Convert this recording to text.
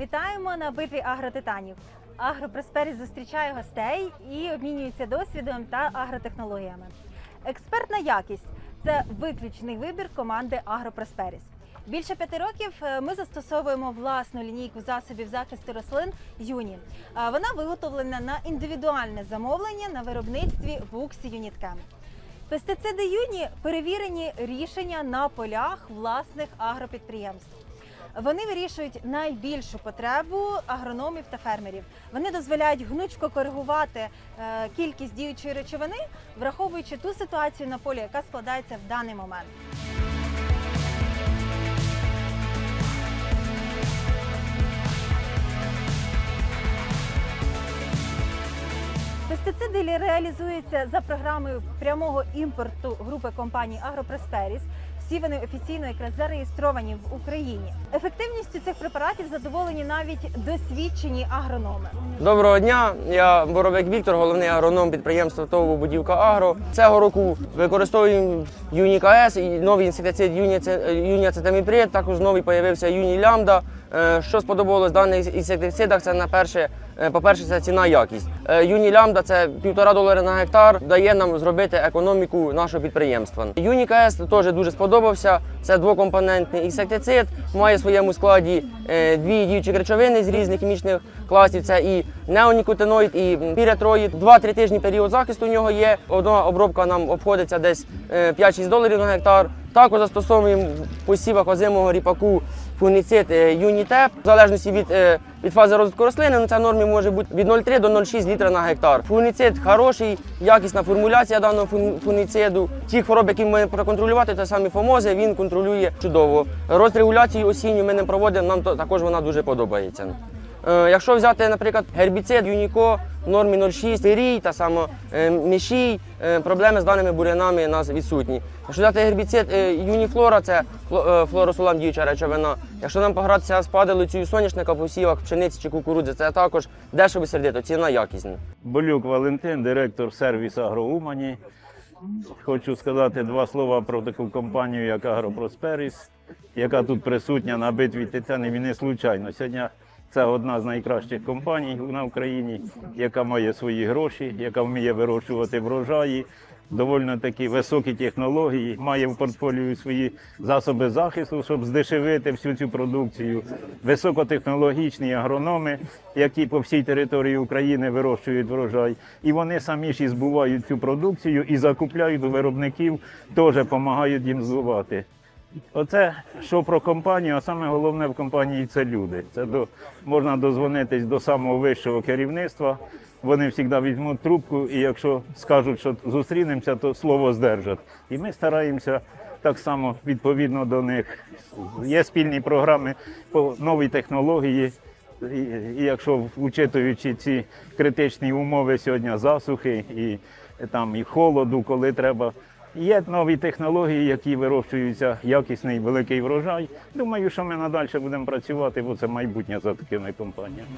Вітаємо на битві агротитанів. Агропросперіс зустрічає гостей і обмінюється досвідом та агротехнологіями. Експертна якість це виключний вибір команди Агропросперіс. Більше п'яти років е, ми застосовуємо власну лінійку засобів захисту рослин Юні. Вона виготовлена на індивідуальне замовлення на виробництві Вуксі Юніткем. Пестициди Юні перевірені рішення на полях власних агропідприємств. Вони вирішують найбільшу потребу агрономів та фермерів. Вони дозволяють гнучко коригувати е, кількість діючої речовини, враховуючи ту ситуацію на полі, яка складається в даний момент. Пестициди реалізуються за програмою прямого імпорту групи компаній Агропросперіс. Всі вони офіційно якраз зареєстровані в Україні. Ефективністю цих препаратів задоволені навіть досвідчені агрономи. Доброго дня, я Боровик Віктор, головний агроном підприємства ТОВ Будівка Агро. Цього року використовуємо Юнік АЕС і новий інсектицид Юні Цетаміпред, також новий появився Юні Лямда. Е, Що сподобалось в даних інсектицидах, це на перше, по-перше, це ціна якість. Е, Юні Лямда це півтора долари на гектар, дає нам зробити економіку нашого підприємства. Юнік АЕС теж дуже сподобався. Це двокомпонентний інсектицид, має в своєму складі е, дві діючі речовини з різних хімічних класів. Це і неонікотиноїд, і піретроїд. Два-три тижні період захисту у нього є. Одна обробка нам обходиться десь е, 5-6 доларів на гектар. Також застосовуємо в посівах озимого ріпаку фунгіцид е, Юнітеп. В залежності від, е, від фази розвитку рослини, ну, це нормі може бути від 0,3 до 0,6 літра на гектар. Фуніцид хороший, якісна формуляція даного фуніциду. Ті хвороби, які ми проконтролювати, це самі фомози, він контролює чудово. Розрегуляцію осінню ми не проводимо, нам також вона дуже подобається. Е, Якщо взяти, наприклад, гербіцид, юніко в нормі 0,6, рій та само е, мішій, е, проблеми з даними бурянами у нас відсутні. Якщо взяти гербіцид юніфлора, це фло- флоросулам діюча речовина. Якщо нам погратися з падалицею соняшника по пшениці чи кукурудзи, це також дешево сердито, ціна якісна. Болюк Валентин, директор сервісу «Агроумані». Хочу сказати два слова про таку компанію, як «Агропросперіс», яка тут присутня на битві титанів і не случайно. Сьогодні це одна з найкращих компаній на Україні, яка має свої гроші, яка вміє вирощувати врожаї, доволі такі високі технології, має в портфоліо свої засоби захисту, щоб здешевити всю цю продукцію. Високотехнологічні агрономи, які по всій території України вирощують врожай, і вони самі ж і збувають цю продукцію і закупляють у виробників, теж допомагають їм збувати. Оце що про компанію, а саме головне в компанії це люди. Це до, можна дозвонитись до самого вищого керівництва. Вони завжди візьмуть трубку, і якщо скажуть, що зустрінемося, то слово здержать. І ми стараємося так само відповідно до них. Є спільні програми по новій технології. І, якщо учитуючи ці критичні умови сьогодні засухи і там і холоду, коли треба. Є нові технології, які вирощуються якісний великий врожай. Думаю, що ми надалі будемо працювати, бо це майбутнє за такими компаніями.